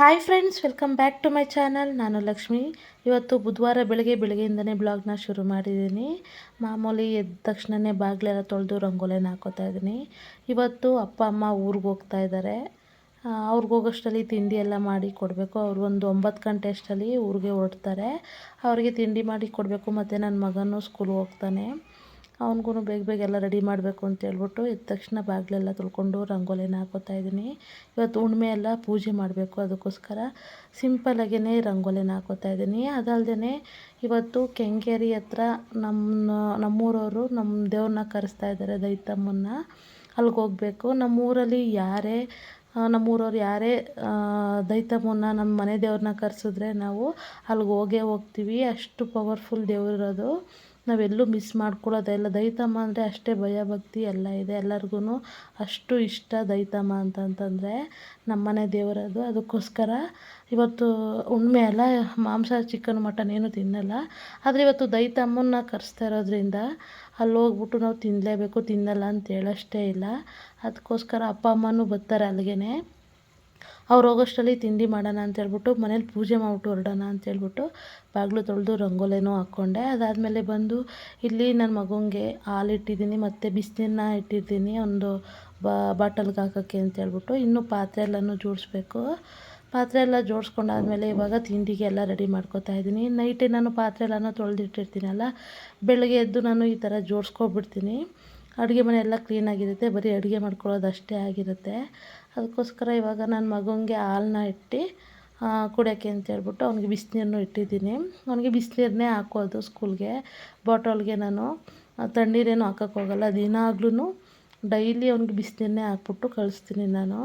Hi friends welcome back to my channel ನಾನು ಲಕ್ಷ್ಮಿ. ಇವತ್ತು ಬುಧವಾರ ಬೆಳಗ್ಗೆ ಬೆಳಗ್ಗೆಯಿಂದನೇ ಬ್ಲಾಗ್ನ ಶುರು ಮಾಡಿದ್ದೀನಿ. ಮಾಮೂಲಿ ಎದ್ದ ತಕ್ಷಣವೇ ಬಾಗಿಲೆಲ್ಲ ತೊಳೆದು ರಂಗೋಲಿನ ಹಾಕೋತಾ ಇದ್ದೀನಿ. ಇವತ್ತು ಅಪ್ಪ, ಅಮ್ಮ ಊರಿಗೆ ಹೋಗ್ತಾ ಇದ್ದಾರೆ ಅವ್ರಿಗೆ ಹೋಗೋಷ್ಟರಲ್ಲಿ ತಿಂಡಿ ಎಲ್ಲ ಮಾಡಿ ಕೊಡಬೇಕು. ಅವ್ರು ಒಂದು ಒಂಬತ್ತು ಗಂಟೆ ಅಷ್ಟರಲ್ಲಿ ಊರಿಗೆ ಹೊರಡ್ತಾರೆ. ಅವರಿಗೆ ತಿಂಡಿ ಮಾಡಿ ಕೊಡಬೇಕು. ಮತ್ತು ನನ್ನ ಮಗನೂ ಸ್ಕೂಲ್ಗೆ ಹೋಗ್ತಾನೆ. ಅವ್ನಿಗೂ ಬೇಗ ಬೇಗ ಎಲ್ಲ ರೆಡಿ ಮಾಡಬೇಕು ಅಂತ ಹೇಳ್ಬಿಟ್ಟು ಎದ್ದ ತಕ್ಷಣ ಬಾಗಿಲೆಲ್ಲ ತೊಳ್ಕೊಂಡು ರಂಗೋಲಿನ ಹಾಕೋತಾ ಇದ್ದೀನಿ. ಇವತ್ತು ಹುಣ್ಮೆ ಎಲ್ಲ ಪೂಜೆ ಮಾಡಬೇಕು ಅದಕ್ಕೋಸ್ಕರ ಸಿಂಪಲಾಗೇ ರಂಗೋಲಿನ ಹಾಕೋತಾ ಇದ್ದೀನಿ. ಅದಲ್ಲದೆ ಇವತ್ತು ಕೆಂಗೇರಿ ಹತ್ರ ನಮ್ಮ ನಮ್ಮೂರವರು ನಮ್ಮ ದೇವ್ರನ್ನ ಕರೆಸ್ತಾ ಇದ್ದಾರೆ ದೈತಮ್ಮನ್ನ. ಅಲ್ಲಿಗೆ ಹೋಗಬೇಕು. ನಮ್ಮೂರಲ್ಲಿ ಯಾರೇ ನಮ್ಮೂರವ್ರು ಯಾರೇ ದೈತಮ್ಮನ್ನ ನಮ್ಮ ಮನೆ ದೇವ್ರನ್ನ ಕರೆಸಿದ್ರೆ ನಾವು ಅಲ್ಲಿಗೆ ಹೋಗೇ ಹೋಗ್ತೀವಿ. ಅಷ್ಟು ಪವರ್ಫುಲ್ ದೇವರಿರೋದು. ನಾವೆಲ್ಲೂ ಮಿಸ್ ಮಾಡ್ಕೊಳ್ಳೋದೇ ಇಲ್ಲ. ದೈತಮ್ಮ ಅಂದರೆ ಅಷ್ಟೇ ಭಯ ಭಕ್ತಿ ಎಲ್ಲ ಇದೆ. ಎಲ್ಲರಿಗೂ ಅಷ್ಟು ಇಷ್ಟ ದೈತಮ್ಮ ಅಂತಂತಂದರೆ ನಮ್ಮನೆ ದೇವರದು. ಅದಕ್ಕೋಸ್ಕರ ಇವತ್ತು ಉಣ್ಮೆ ಅಲ್ಲ, ಮಾಂಸ ಚಿಕನ್ ಮಟನ್ ಏನು ತಿನ್ನಲ್ಲ. ಆದರೆ ಇವತ್ತು ದೈತಮ್ಮನ್ನ ಕರೆಸ್ತಾ ಇರೋದ್ರಿಂದ ಅಲ್ಲಿ ಹೋಗ್ಬಿಟ್ಟು ನಾವು ತಿನ್ನಲೇಬೇಕು ತಿನ್ನಲ್ಲ ಅಂತ ಹೇಳೋಷ್ಟೇ ಇಲ್ಲ. ಅದಕ್ಕೋಸ್ಕರ ಅಪ್ಪ, ಅಮ್ಮನೂ ಬರ್ತಾರೆ ಅಲ್ಲಿಗೆ ಅವ್ರು ಹೋಗೋಷ್ಟರಲ್ಲಿ ತಿಂಡಿ ಮಾಡೋಣ ಅಂತೇಳ್ಬಿಟ್ಟು ಮನೇಲಿ ಪೂಜೆ ಮಾಡ್ಬಿಟ್ಟು ಹೊರಡೋಣ ಅಂತೇಳ್ಬಿಟ್ಟು ಬಾಗಿಲು ತೊಳೆದು ರಂಗೋಲಿನೂ ಹಾಕ್ಕೊಂಡೆ. ಅದಾದಮೇಲೆ ಬಂದು ಇಲ್ಲಿ ನನ್ನ ಮಗುಂಗೆ ಹಾಲು ಇಟ್ಟಿದ್ದೀನಿ, ಮತ್ತು ಬಿಸಿನೀರನ್ನ ಇಟ್ಟಿರ್ತೀನಿ ಒಂದು ಬಾಟಲ್ಗೆ ಹಾಕೋಕ್ಕೆ ಅಂತೇಳ್ಬಿಟ್ಟು ಇನ್ನೂ ಪಾತ್ರೆ ಎಲ್ಲನೂ ಜೋಡಿಸ್ಬೇಕು. ಪಾತ್ರೆ ಎಲ್ಲ ಜೋಡಿಸ್ಕೊಂಡಾದ್ಮೇಲೆ ಇವಾಗ ತಿಂಡಿಗೆ ಎಲ್ಲ ರೆಡಿ ಮಾಡ್ಕೋತಾ ಇದ್ದೀನಿ. ನೈಟೇ ನಾನು ಪಾತ್ರೆ ಎಲ್ಲನೂ ತೊಳೆದಿಟ್ಟಿರ್ತೀನಲ್ಲ, ಬೆಳಗ್ಗೆ ಎದ್ದು ನಾನು ಈ ಥರ ಜೋಡಿಸ್ಕೊಬಿಡ್ತೀನಿ. ಅಡುಗೆ ಮನೆ ಎಲ್ಲ ಕ್ಲೀನಾಗಿರುತ್ತೆ ಬರೀ ಅಡುಗೆ ಮಾಡ್ಕೊಳ್ಳೋದು ಅಷ್ಟೇ ಆಗಿರುತ್ತೆ. ಅದಕ್ಕೋಸ್ಕರ ಇವಾಗ ನನ್ನ ಮಗನಿಗೆ ಹಾಲನ್ನ ಇಟ್ಟು ಕುಡಿಯೋಕ್ಕೆ ಅಂತೇಳ್ಬಿಟ್ಟು ಅವ್ನಿಗೆ ಬಿಸಿನೀರನ್ನು ಇಟ್ಟಿದ್ದೀನಿ. ಅವನಿಗೆ ಬಿಸಿನೀರನ್ನೇ ಹಾಕೋದು ಸ್ಕೂಲ್ಗೆ ಬಾಟಲ್ಗೆ ನಾನು ತಣ್ಣೀರೇನು ಹಾಕೋಕ್ಕೋಗಲ್ಲ ದಿನಾಗ್ಲೂ ಡೈಲಿ ಅವ್ನಿಗೆ ಬಿಸಿನೀರನ್ನೇ ಹಾಕ್ಬಿಟ್ಟು ಕಳಿಸ್ತೀನಿ ನಾನು.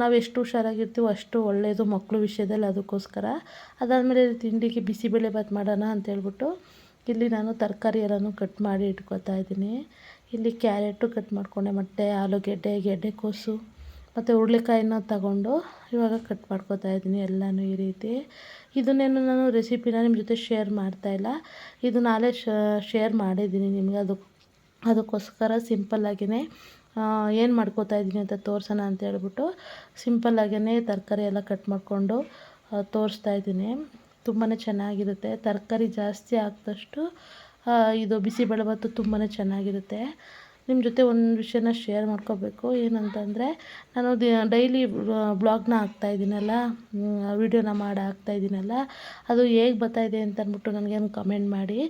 ನಾವು ಎಷ್ಟು ಹುಷಾರಾಗಿರ್ತೀವೋ ಅಷ್ಟು ಒಳ್ಳೆಯದು ಮಕ್ಕಳು ವಿಷಯದಲ್ಲಿ ಅದಕ್ಕೋಸ್ಕರ. ಅದಾದಮೇಲೆ ತಿಂಡಿಗೆ ಬಿಸಿಬೇಳೆಭಾತ್ ಮಾಡೋಣ ಅಂತೇಳ್ಬಿಟ್ಟು ಇಲ್ಲಿ ನಾನು ತರಕಾರಿ ಎಲ್ಲನೂ ಕಟ್ ಮಾಡಿ ಇಟ್ಕೊತಾ ಇದ್ದೀನಿ. ಇಲ್ಲಿ ಕ್ಯಾರೆಟು ಕಟ್ ಮಾಡಿಕೊಂಡೆ ಮತ್ತು ಆಲೂಗೆಡ್ಡೆ ಗೆಡ್ಡೆಕೋಸು ಮತ್ತು ಹುರುಳಿಕಾಯಿನ ತಗೊಂಡು ಇವಾಗ ಕಟ್ ಮಾಡ್ಕೊತಾ ಇದ್ದೀನಿ ಎಲ್ಲನೂ ಈ ರೀತಿ. ಇದನ್ನೇನು ನಾನು ರೆಸಿಪಿನ ನಿಮ್ಮ ಜೊತೆ ಶೇರ್ ಮಾಡ್ತಾಯಿಲ್ಲ ಇದು ನಾಳೆ ಶೇರ್ ಮಾಡಿದ್ದೀನಿ ನಿಮಗೆ. ಅದು, ಅದಕ್ಕೋಸ್ಕರ ಸಿಂಪಲ್ಲಾಗಿಯೇ ಏನು ಮಾಡ್ಕೋತಾ ಇದ್ದೀನಿ ಅಂತ ತೋರಿಸೋಣ ಅಂತ ಹೇಳ್ಬಿಟ್ಟು ಸಿಂಪಲ್ಲಾಗಿಯೇ ತರಕಾರಿ ಎಲ್ಲ ಕಟ್ ಮಾಡಿಕೊಂಡು ತೋರಿಸ್ತಾ ಇದ್ದೀನಿ. ತುಂಬಾ ಚೆನ್ನಾಗಿರುತ್ತೆ. ತರಕಾರಿ ಜಾಸ್ತಿ ಹಾಕ್ದಷ್ಟು ಇದು ಬಿಸಿಬೇಳೆಭಾತು ತುಂಬಾ ಚೆನ್ನಾಗಿರುತ್ತೆ. ನಿಮ್ಮ ಜೊತೆ ಒಂದು ವಿಷಯನ ಶೇರ್ ಮಾಡ್ಕೋಬೇಕು. ಏನಂತಂದರೆ, ನಾನು ಡೈಲಿ ಬ್ಲಾಗ್ನ ಹಾಕ್ತಾಯಿದ್ದೀನಲ್ಲ ವಿಡಿಯೋನ ಮಾಡಿ ಹಾಕ್ತಾಯಿದ್ದೀನಲ್ಲ ಅದು ಹೇಗೆ ಬರ್ತಾಯಿದೆ ಅಂತ ಅಂದ್ಬಿಟ್ಟು ನನಗೇನು ಕಮೆಂಟ್ ಮಾಡಿ.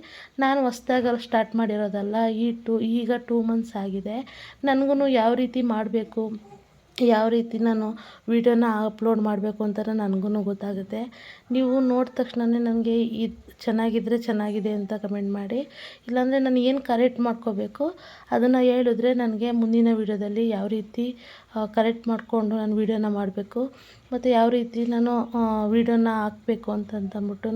ನಾನು ಹೊಸ್ದಾಗಿ ಸ್ಟಾರ್ಟ್ ಮಾಡಿರೋದಲ್ಲ, ಈ ಟು, ಈಗ ಟೂ ಮಂತ್ಸ್ ಆಗಿದೆ. ನನಗೂ ಯಾವ ರೀತಿ ಮಾಡಬೇಕು? ಯಾವ ರೀತಿ ನಾನು ವೀಡಿಯೋನ ಅಪ್ಲೋಡ್ ಮಾಡಬೇಕು ಅಂತ ನನಗೂ ಗೊತ್ತಾಗುತ್ತೆ. ನೀವು ನೋಡಿದ ತಕ್ಷಣವೇ ನನಗೆ ಇದು ಚೆನ್ನಾಗಿದ್ದರೆ ಚೆನ್ನಾಗಿದೆ ಅಂತ ಕಮೆಂಟ್ ಮಾಡಿ. ಇಲ್ಲಾಂದರೆ ನಾನು ಏನು ಕರೆಕ್ಟ್ ಮಾಡ್ಕೋಬೇಕು? ಅದನ್ನು ಹೇಳಿದ್ರೆ ನನಗೆ ಮುಂದಿನ ವೀಡಿಯೋದಲ್ಲಿ ಯಾವ ರೀತಿ ಕರೆಕ್ಟ್ ಮಾಡಿಕೊಂಡು ನಾನು ವೀಡಿಯೋನ ಮಾಡಬೇಕು. ಮತ್ತು ಯಾವ ರೀತಿ ನಾನು ವೀಡಿಯೋನ ಹಾಕಬೇಕು ಅಂತಂತಂದ್ಬಿಟ್ಟು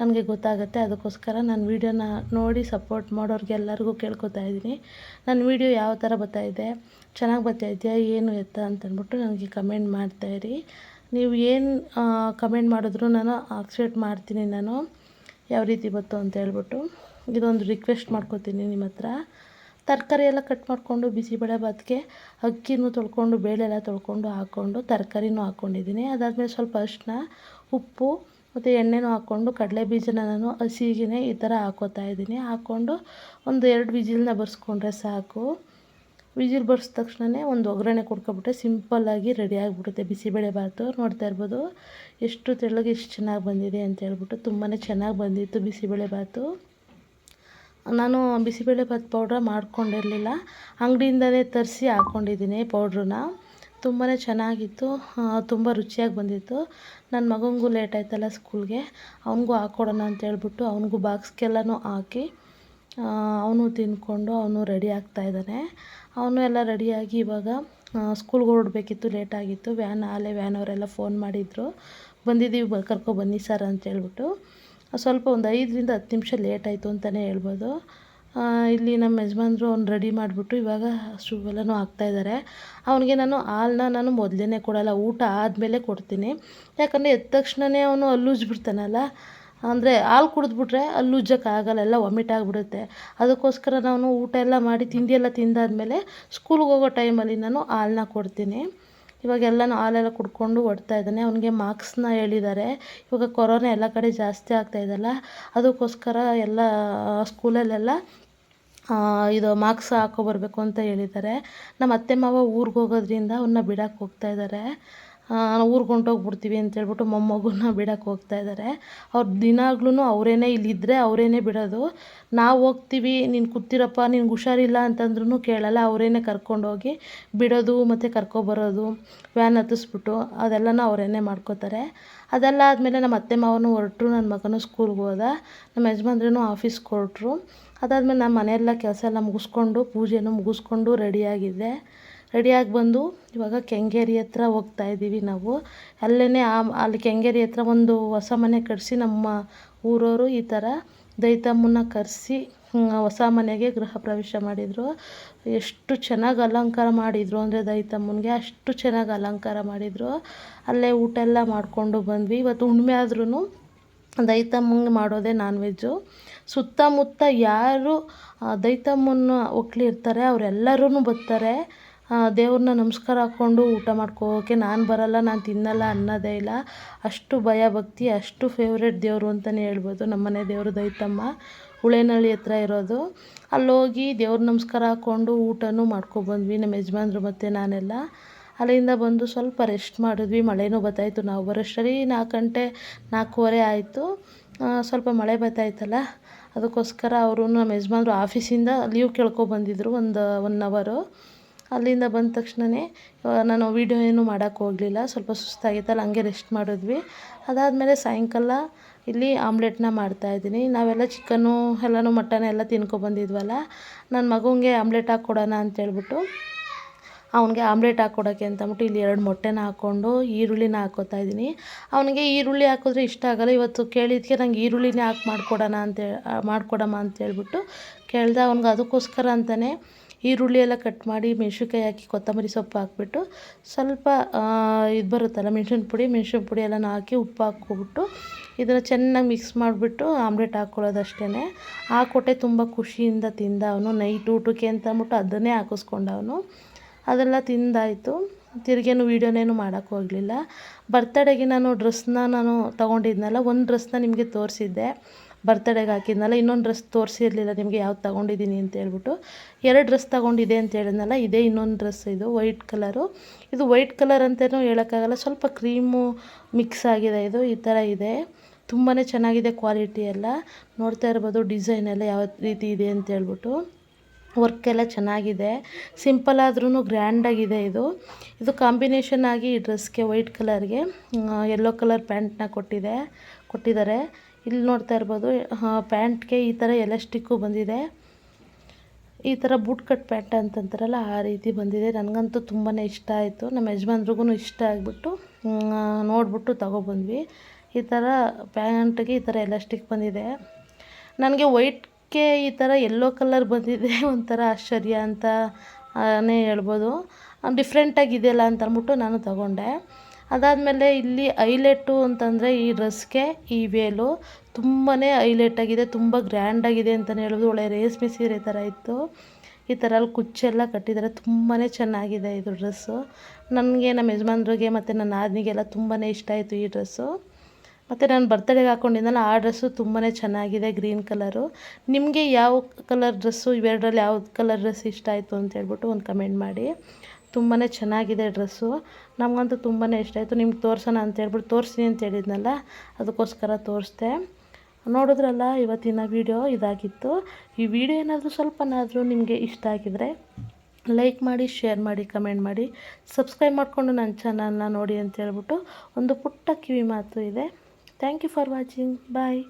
ನನಗೆ ಗೊತ್ತಾಗುತ್ತೆ. ಅದಕ್ಕೋಸ್ಕರ ನಾನು ವೀಡಿಯೋನ ನೋಡಿ ಸಪೋರ್ಟ್ ಮಾಡೋರಿಗೆಲ್ಲರಿಗೂ ಕೇಳ್ಕೊತಾ ಇದ್ದೀನಿ. ನನ್ನ ವೀಡಿಯೋ ಯಾವ ಥರ ಬರ್ತಾಯಿದೆ ಚೆನ್ನಾಗಿ ಬರ್ತಾಯಿದೆಯಾ ಏನು ಎತ್ತ ಅಂತಂದ್ಬಿಟ್ಟು ನನಗೆ ಕಮೆಂಟ್ ಮಾಡ್ತಾಯಿರಿ ನೀವು ಏನು ಕಮೆಂಟ್ ಮಾಡಿದ್ರು ನಾನು ಆಕ್ಸೆಪ್ಟ್ ಮಾಡ್ತೀನಿ ನಾನು. ಯಾವ ರೀತಿ ಬಂತು ಅಂತ ಹೇಳ್ಬಿಟ್ಟು. ಇದೊಂದು ರಿಕ್ವೆಸ್ಟ್ ಮಾಡ್ಕೊತೀನಿ ನಿಮ್ಮ ಹತ್ರ. ತರಕಾರಿ ಎಲ್ಲ ಕಟ್ ಮಾಡಿಕೊಂಡು ಬಿಸಿಬೇಳೆ ಭಾತ್ಗೆ ಅಕ್ಕಿನೂ ತೊಳ್ಕೊಂಡು ಬೇಳೆ ಎಲ್ಲ ತೊಳ್ಕೊಂಡು ಹಾಕ್ಕೊಂಡು ತರಕಾರಿನೂ ಹಾಕ್ಕೊಂಡಿದ್ದೀನಿ ಅದಾದಮೇಲೆ ಸ್ವಲ್ಪ ಅರಿಶಿನ, ಉಪ್ಪು ಮತ್ತು ಎಣ್ಣೆನೂ ಹಾಕ್ಕೊಂಡು ಕಡಲೆ ಬೀಜನ ನಾನು ಹಸಿಗೆನೇ ಈ ಥರ ಹಾಕೋತಾ ಇದ್ದೀನಿ. ಹಾಕ್ಕೊಂಡು ಒಂದು ಎರಡು ವಿಜಿಲ್ನ ಬರ್ಸ್ಕೊಂಡ್ರೆ ಸಾಕು. ವಿಜಿಲ್ ಬರ್ಸಿದ ತಕ್ಷಣವೇ ಒಂದು ಒಗ್ಗರಣೆ ಕೊಡ್ಕೊಬಿಟ್ರೆ ಸಿಂಪಲ್ಲಾಗಿ ರೆಡಿ ಆಗಿಬಿಡುತ್ತೆ ಬಿಸಿಬೇಳೆ ಭಾತು. ನೋಡ್ತಾ ಇರ್ಬೋದು ಎಷ್ಟು ತೆಳ್ಳಗೆ ಎಷ್ಟು ಚೆನ್ನಾಗಿ ಬಂದಿದೆ ಅಂತ ಹೇಳ್ಬಿಟ್ಟು ತುಂಬಾ ಚೆನ್ನಾಗಿ ಬಂದಿತ್ತು ಬಿಸಿಬೇಳೆ ಭಾತು. ನಾನು ಬಿಸಿಬೇಳೆ ಭಾತ್ ಪೌಡ್ರ್ ಮಾಡ್ಕೊಂಡಿರಲಿಲ್ಲ. ಅಂಗಡಿಯಿಂದಲೇ ತರಿಸಿ ಹಾಕ್ಕೊಂಡಿದ್ದೀನಿ ಪೌಡ್ರನ್ನ ತುಂಬಾ ಚೆನ್ನಾಗಿತ್ತು ತುಂಬ ರುಚಿಯಾಗಿ ಬಂದಿತ್ತು. ನನ್ನ ಮಗನಿಗೂ ಲೇಟ್ ಆಯ್ತಲ್ಲ ಸ್ಕೂಲ್ಗೆ ಅವನಿಗೂ ಹಾಕ್ಕೊಡೋಣ ಅಂತ ಹೇಳ್ಬಿಟ್ಟು ಅವನಿಗೂ ಬಾಕ್ಸ್ಗೆಲ್ಲನೂ ಹಾಕಿ ಅವನು ತಿಂದ್ಕೊಂಡು ಅವನು ರೆಡಿ ಆಗ್ತಾಯಿದ್ದಾನೆ ಅವನು ಎಲ್ಲ ರೆಡಿಯಾಗಿ ಇವಾಗ ಸ್ಕೂಲ್ಗೆ ಲೇಟ್ ಲೇಟಾಗಿತ್ತು ವ್ಯಾನ್ ಆಲೆ ವ್ಯಾನ್ ಅವರೆಲ್ಲ ಫೋನ್ ಮಾಡಿದರು. ಬಂದಿದ್ದೀವಿ, ಬ ಕರ್ಕೊಬನ್ನಿ ಸರ್ ಅಂತೇಳ್ಬಿಟ್ಟು ಸ್ವಲ್ಪ ಒಂದು ಐದರಿಂದ ಹತ್ತು ನಿಮಿಷ ಲೇಟ್ ಆಯಿತು ಅಂತಲೇ ಹೇಳ್ಬೋದು. ಇಲ್ಲಿ ನಮ್ಮ ಯಜಮಾನ್ರು ಅವ್ನು ರೆಡಿ ಮಾಡಿಬಿಟ್ಟು ಇವಾಗ ಶೂ ಎಲ್ಲನೂ ಹಾಕ್ತಾಯಿದ್ದಾರೆ ಅವನಿಗೆ ನಾನು ಹಾಲನ್ನ ನಾನು ಮೊದಲೇ ಕೊಡಲ್ಲ, ಊಟ ಆದಮೇಲೆ ಕೊಡ್ತೀನಿ. ಯಾಕಂದರೆ ಎದ್ದ ತಕ್ಷಣವೇ ಅವನು ಅಲ್ಲೂಜ್ಬಿಡ್ತಾನಲ್ಲ. ಅಂದರೆ ಹಾಲು ಕುಡಿದ್ಬಿಟ್ರೆ ಅಲ್ಲಿ ಆಗಲ್ಲ ಎಲ್ಲ ವಾಮಿಟ್ ಆಗಿಬಿಡುತ್ತೆ. ಅದಕ್ಕೋಸ್ಕರ ನಾನು ಊಟ ಎಲ್ಲ ಮಾಡಿ ತಿಂಡಿ ಎಲ್ಲ ತಿಂದಾದಮೇಲೆ ಸ್ಕೂಲ್ಗೆ ಹೋಗೋ ಟೈಮಲ್ಲಿ ನಾನು ಹಾಲನ್ನ ಕೊಡ್ತೀನಿ. ಇವಾಗೆಲ್ಲನೂ ಹಾಲೆಲ್ಲ ಕುಡ್ಕೊಂಡು ಓಡ್ತಾ ಇದ್ದಾನೆ. ಅವನಿಗೆ ಮಾರ್ಕ್ಸನ್ನ ಹೇಳಿದ್ದಾರೆ. ಇವಾಗ ಕೊರೋನಾ ಎಲ್ಲ ಕಡೆ ಜಾಸ್ತಿ ಆಗ್ತಾ ಇದೆಯಲ್ಲ, ಅದಕ್ಕೋಸ್ಕರ ಎಲ್ಲ, ಸ್ಕೂಲಲ್ಲೆಲ್ಲ ಇದು ಮಾರ್ಕ್ಸ್ ಹಾಕೊಬರ್ಬೇಕು ಅಂತ ಹೇಳಿದ್ದಾರೆ. ನಮ್ಮ ಅತ್ತೆ ಮಾವ ಊರಿಗೆ ಹೋಗೋದ್ರಿಂದ ಅವನ್ನ ಬಿಡಕ್ಕೆ ಹೋಗ್ತಾ ಇದ್ದಾರೆ. ಊರಿಗೆ ಹೊಂಟೋಗ್ಬಿಡ್ತೀವಿ ಅಂತೇಳ್ಬಿಟ್ಟು ಮೊಮ್ಮಗನ್ನ ಬಿಡಕ್ಕೆ ಹೋಗ್ತಾ ಇದ್ದಾರೆ ಅವ್ರು ದಿನಾಗ್ಲೂ ಅವರೇನೆ ಇಲ್ಲಿದ್ದರೆ ಅವರೇನೆ ಬಿಡೋದು. ನಾವು ಹೋಗ್ತೀವಿ, ನೀನು ಕೂತಿರಪ್ಪ, ನಿನ್ಗೆ ಹುಷಾರಿಲ್ಲ ಅಂತಂದ್ರೂ ಕೇಳಲ್ಲ, ಅವರೇನೆ ಕರ್ಕೊಂಡೋಗಿ ಬಿಡೋದು ಮತ್ತು ಕರ್ಕೊಬರೋದು, ವ್ಯಾನ್ ಹತ್ತಿಸ್ಬಿಟ್ಟು ಅದೆಲ್ಲನೂ ಅವರೇನೆ ಮಾಡ್ಕೋತಾರೆ. ಅದೆಲ್ಲ ಆದಮೇಲೆ ನಮ್ಮ ಅತ್ತೆ ಮಾವನು ಹೊರಟರು ನನ್ನ ಮಗನೂ ಸ್ಕೂಲ್ಗೆ ಹೋದ ನಮ್ಮ ಯಜಮಾನ್ರೂ ಆಫೀಸ್ಗೆ ಹೊರಟ್ರು ಅದಾದಮೇಲೆ ನಾನು ಮನೆಯೆಲ್ಲ ಕೆಲಸ ಎಲ್ಲ ಮುಗಿಸ್ಕೊಂಡು ಪೂಜೆನೂ ಮುಗಿಸ್ಕೊಂಡು ರೆಡಿಯಾಗಿದ್ದೆ ರೆಡಿಯಾಗಿ ಬಂದು ಇವಾಗ ಕೆಂಗೇರಿ ಹತ್ರ ಹೋಗ್ತಾ ಇದ್ದೀವಿ ನಾವು. ಅಲ್ಲೇ ಆ ಅಲ್ಲಿ ಕೆಂಗೇರಿ ಹತ್ರ ಒಂದು ಹೊಸ ಮನೆ ಕಟ್ಟಿಸಿ ನಮ್ಮ ಊರವರು ಈ ಥರ ದೈತಮ್ಮನ ಕರೆಸಿ ಹೊಸ ಮನೆಗೆ ಗೃಹ ಪ್ರವೇಶ ಮಾಡಿದರು. ಎಷ್ಟು ಚೆನ್ನಾಗಿ ಅಲಂಕಾರ ಮಾಡಿದರು ಅಂದರೆ ದೈತಮ್ಮನಿಗೆ ಅಷ್ಟು ಚೆನ್ನಾಗಿ ಅಲಂಕಾರ ಮಾಡಿದರು. ಅಲ್ಲೇ ಊಟ ಎಲ್ಲ ಮಾಡಿಕೊಂಡು ಬಂದ್ವಿ. ಇವತ್ತು ಹುಣ್ಣಿಮೆ ಆದ್ರೂ ದೈತಮ್ಮಂಗೆ ಮಾಡೋದೇ ನಾನ್ ವೆಜ್ಜು ಸುತ್ತಮುತ್ತ ಯಾರು ದೈತಮ್ಮನ ಒಕ್ಲಿರ್ತಾರೆ ಅವರೆಲ್ಲರೂ ಬರ್ತಾರೆ. ದೇವ್ರನ್ನ ನಮಸ್ಕಾರ ಹಾಕ್ಕೊಂಡು ಊಟ ಮಾಡ್ಕೋಕ್ಕೆ ನಾನು ಬರಲ್ಲ, ನಾನು ತಿನ್ನಲ್ಲ ಅನ್ನೋದೇ ಇಲ್ಲ. ಅಷ್ಟು ಭಯ ಭಕ್ತಿ, ಅಷ್ಟು ಫೇವ್ರೇಟ್ ದೇವರು ಅಂತಲೇ ಹೇಳ್ಬೋದು ನಮ್ಮನೆ ದೇವರು ದೈತಮ್ಮ. ಹುಳೇನಹಳ್ಳಿ ಹತ್ರ ಇರೋದು. ಅಲ್ಲೋಗಿ ದೇವ್ರ ನಮಸ್ಕಾರ ಹಾಕ್ಕೊಂಡು ಊಟನೂ ಮಾಡ್ಕೊಬಂದ್ವಿ, ನಮ್ಮ ಯಜಮಾನ್ರು ಮತ್ತು ನಾನೆಲ್ಲ. ಅಲ್ಲಿಂದ ಬಂದು ಸ್ವಲ್ಪ ರೆಸ್ಟ್ ಮಾಡಿದ್ವಿ. ಮಳೆನೂ ಬತ್ತಾಯಿತು. ನಾವು ಬರೋಷ್ಟರಿ ನಾಲ್ಕು ಗಂಟೆ, ನಾಲ್ಕೂವರೆ ಆಯಿತು. ಸ್ವಲ್ಪ ಮಳೆ ಬರ್ತಾಯಿತ್ತಲ್ಲ ಅದಕ್ಕೋಸ್ಕರ ಅವರು ನಮ್ಮ ಯಜಮಾನ್ರು ಆಫೀಸಿಂದ ಲೀವ್ ಕೇಳ್ಕೊಬಂದಿದ್ರು ಒಂದು ಒನ್ ಅವರು ಅಲ್ಲಿಂದ ಬಂದ ತಕ್ಷಣವೇ ನಾನು ವೀಡಿಯೋ ಏನು ಮಾಡೋಕ್ಕೆ ಹೋಗಲಿಲ್ಲ. ಸ್ವಲ್ಪ ಸುಸ್ತಾಗಿತ್ತಲ್ಲ ಹಂಗೆ ರೆಸ್ಟ್ ಮಾಡಿದ್ವಿ. ಅದಾದಮೇಲೆ ಸಾಯಂಕಾಲ ಇಲ್ಲಿ ಆಮ್ಲೆಟ್ನ ಮಾಡ್ತಾಯಿದ್ದೀನಿ ನಾವೆಲ್ಲ ಚಿಕನ್ನು ಎಲ್ಲನೂ ಮಟನ್ ಎಲ್ಲ ತಿನ್ಕೊಬಂದಿದ್ವಲ್ಲ ನನ್ನ ಮಗುಂಗೆ ಆಮ್ಲೆಟ್ ಹಾಕ್ಕೊಡೋಣ ಅಂತೇಳ್ಬಿಟ್ಟು ಅವನಿಗೆ ಆಮ್ಲೆಟ್ ಹಾಕ್ಕೊಡೋಕ್ಕೆ ಅಂತಂದ್ಬಿಟ್ಟು ಇಲ್ಲಿ ಎರಡು ಮೊಟ್ಟೆನ ಹಾಕ್ಕೊಂಡು ಈರುಳ್ಳಿನ ಹಾಕ್ಕೋತಾ ಇದ್ದೀನಿ. ಅವನಿಗೆ ಈರುಳ್ಳಿ ಹಾಕಿದ್ರೆ ಇಷ್ಟ ಆಗಲ್ಲ. ಇವತ್ತು ಕೇಳಿದ್ದಕ್ಕೆ ನಂಗೆ ಈರುಳ್ಳಿನೇ ಹಾಕಿ ಮಾಡಿಕೊಡೋಣ ಅಂತೇಳಿ ಮಾಡಿಕೊಡಮ್ಮ ಅಂತೇಳ್ಬಿಟ್ಟು ಕೇಳ್ದೆ. ಅವ್ನಿಗೆ ಅದಕ್ಕೋಸ್ಕರ ಅಂತಲೇ ಈರುಳ್ಳಿ ಎಲ್ಲ ಕಟ್ ಮಾಡಿ ಮೆಣ್ಸಿನ್ಕಾಯಿ ಹಾಕಿ ಕೊತ್ತಂಬರಿ ಸೊಪ್ಪು ಹಾಕ್ಬಿಟ್ಟು ಸ್ವಲ್ಪ ಇದು ಬರುತ್ತಲ್ಲ ಮೆಣ್ಸಿನ ಪುಡಿ ಮೆಣ್ಸಿನ ಪುಡಿ ಎಲ್ಲನೂ ಹಾಕಿ ಉಪ್ಪು ಹಾಕ್ಕೊಬಿಟ್ಟು ಇದನ್ನು ಚೆನ್ನಾಗಿ ಮಿಕ್ಸ್ ಮಾಡಿಬಿಟ್ಟು ಆಮ್ಲೆಟ್ ಹಾಕ್ಕೊಳ್ಳೋದಷ್ಟೇ ಆ ಹಾಕ್ಕೊಟ್ಟೆ ತುಂಬ ಖುಷಿಯಿಂದ ತಿಂದ ಅವನು ನೈಟ್ ಊಟಕ್ಕೆ ಅಂತ ಅಂದ್ಬಿಟ್ಟು ಅದನ್ನೇ ಹಾಕಿಸ್ಕೊಂಡವನು. ಅದೆಲ್ಲ ತಿಂದಾಯಿತು. ತಿರುಗೇನು ವೀಡಿಯೋನೇನು ಮಾಡೋಕ್ಕೆ ಹೋಗಲಿಲ್ಲ. ಬರ್ತಡೇಗೆ ನಾನು ಡ್ರೆಸ್ನ ನಾನು ತೊಗೊಂಡಿದ್ನಲ್ಲ, ಒಂದು ಡ್ರೆಸ್ನ ನಿಮಗೆ ತೋರಿಸಿದ್ದೆ. ಬರ್ತಡೇಗೆ ಹಾಕಿದ್ನಲ್ಲ, ಇನ್ನೊಂದು ಡ್ರೆಸ್ ತೋರಿಸಿರಲಿಲ್ಲ ನಿಮಗೆ, ಯಾವ್ದು ತೊಗೊಂಡಿದ್ದೀನಿ ಅಂತ ಹೇಳ್ಬಿಟ್ಟು. ಎರಡು ಡ್ರೆಸ್ ತೊಗೊಂಡಿದೆ ಅಂತ ಹೇಳಿದ್ನಲ್ಲ, ಇದೇ ಇನ್ನೊಂದು ಡ್ರೆಸ್ ಇದು ವೈಟ್ ಕಲರು ಇದು ವೈಟ್ ಕಲರ್ ಅಂತಲೂ ಹೇಳೋಕ್ಕಾಗಲ್ಲ, ಸ್ವಲ್ಪ ಕ್ರೀಮು ಮಿಕ್ಸ್ ಆಗಿದೆ ಇದು, ಈ ಥರ ಇದೆ. ತುಂಬಾ ಚೆನ್ನಾಗಿದೆ ಕ್ವಾಲಿಟಿ ಎಲ್ಲ. ನೋಡ್ತಾ ಇರ್ಬೋದು ಡಿಸೈನ್ ಎಲ್ಲ ಯಾವ ರೀತಿ ಇದೆ ಅಂತ ಹೇಳ್ಬಿಟ್ಟು. ವರ್ಕ್ ಎಲ್ಲ ಚೆನ್ನಾಗಿದೆ. ಸಿಂಪಲ್ ಆದ್ರೂ ಗ್ರ್ಯಾಂಡಾಗಿದೆ ಇದು. ಇದು ಕಾಂಬಿನೇಷನ್ ಆಗಿ ಈ ಡ್ರೆಸ್ಗೆ ವೈಟ್ ಕಲರ್ಗೆ ಯೆಲ್ಲೋ ಕಲರ್ ಪ್ಯಾಂಟ್ನ ಕೊಟ್ಟಿದೆ, ಕೊಟ್ಟಿದ್ದಾರೆ. ಇಲ್ಲಿ ನೋಡ್ತಾ ಇರ್ಬೋದು ಪ್ಯಾಂಟ್ಗೆ ಈ ಥರ ಎಲಾಸ್ಟಿಕ್ಕು ಬಂದಿದೆ. ಈ ಥರ ಬೂಟ್ ಕಟ್ ಪ್ಯಾಂಟ್ ಅಂತಂತಾರಲ್ಲ, ಆ ರೀತಿ ಬಂದಿದೆ. ನನಗಂತೂ ತುಂಬಾ ಇಷ್ಟ ಆಯಿತು. ನಮ್ಮ ಯಜಮಾನ್ರಿಗೂ ಇಷ್ಟ ಆಗಿಬಿಟ್ಟು ನೋಡಿಬಿಟ್ಟು ತಗೊಬಂದ್ವಿ. ಈ ಥರ ಪ್ಯಾಂಟ್ಗೆ ಈ ಥರ ಎಲಾಸ್ಟಿಕ್ ಬಂದಿದೆ. ನನಗೆ ವೈಟ್ಗೆ ಈ ಥರ ಯೆಲ್ಲೋ ಕಲರ್ ಬಂದಿದೆ. ಒಂಥರ ಆಶ್ಚರ್ಯ ಅಂತಲೇ ಹೇಳ್ಬೋದು. ಡಿಫ್ರೆಂಟಾಗಿದೆಯಲ್ಲ ಅಂತ ಅಂದ್ಬಿಟ್ಟು ನಾನು ತಗೊಂಡೆ. ಅದಾದಮೇಲೆ ಇಲ್ಲಿ ಐಲೆಟ್ಟು ಅಂತಂದರೆ ಈ ಡ್ರೆಸ್ಗೆ ಈ ವೇಲು ತುಂಬಾ ಐಲೆಟಾಗಿದೆ ತುಂಬ ಗ್ರ್ಯಾಂಡಾಗಿದೆ ಅಂತಲೇ ಹೇಳ್ಬೋದು. ಒಳ್ಳೆ ರೇಷ್ಮೆ ಸೀರೆ ಥರ ಇತ್ತು. ಈ ಥರ ಅಲ್ಲಿ ಕುಚ್ಚೆಲ್ಲ ಕಟ್ಟಿದ್ದಾರೆ ತುಂಬಾ ಚೆನ್ನಾಗಿದೆ ಇದು ಡ್ರೆಸ್ಸು. ನನಗೆ ನಮ್ಮ ಯಜಮಾನ್ರಿಗೆ ಮತ್ತು ನನ್ನ ನಾದಿನಿಗೆಲ್ಲ ತುಂಬಾ ಇಷ್ಟ ಆಯಿತು ಈ ಡ್ರೆಸ್ಸು. ಮತ್ತು ನಾನು ಬರ್ತಡೇಗೆ ಹಾಕ್ಕೊಂಡಿದ್ದಲ್ಲ ಆ ಡ್ರೆಸ್ಸು ತುಂಬಾ ಚೆನ್ನಾಗಿದೆ ಗ್ರೀನ್ ಕಲರು ನಿಮಗೆ ಯಾವ ಕಲರ್ ಡ್ರೆಸ್ಸು ಇವೆರಡರಲ್ಲಿ ಯಾವ ಕಲರ್ ಡ್ರೆಸ್ ಇಷ್ಟ ಆಯಿತು ಅಂತ ಹೇಳ್ಬಿಟ್ಟು ಒಂದು ಕಮೆಂಟ್ ಮಾಡಿ. ತುಂಬಾ ಚೆನ್ನಾಗಿದೆ ಡ್ರೆಸ್ಸು. ನಮಗಂತೂ ತುಂಬಾ ಇಷ್ಟ ಆಯಿತು. ನಿಮ್ಗೆ ತೋರಿಸೋಣ ಅಂತ ಹೇಳ್ಬಿಟ್ಟು ತೋರಿಸ್ತೀನಿ ಅಂತ ಹೇಳಿದ್ನಲ್ಲ, ಅದಕ್ಕೋಸ್ಕರ ತೋರಿಸ್ದೆ. ನೋಡಿದ್ರಲ್ಲ, ಇವತ್ತಿನ ವೀಡಿಯೋ ಇದಾಗಿತ್ತು. ಈ ವಿಡಿಯೋ ಏನಾದರೂ ಸ್ವಲ್ಪನಾದರೂ ನಿಮಗೆ ಇಷ್ಟ ಆಗಿದರೆ ಲೈಕ್ ಮಾಡಿ, ಶೇರ್ ಮಾಡಿ, ಕಮೆಂಟ್ ಮಾಡಿ. ಸಬ್ಸ್ಕ್ರೈಬ್ ಮಾಡಿಕೊಂಡು ನನ್ನ ಚಾನಲ್ನ ನೋಡಿ ಅಂತ ಹೇಳ್ಬಿಟ್ಟು ಒಂದು ಪುಟ್ಟ ಕಿವಿ ಮಾತು ಇದೆ. Thank you for watching. Bye.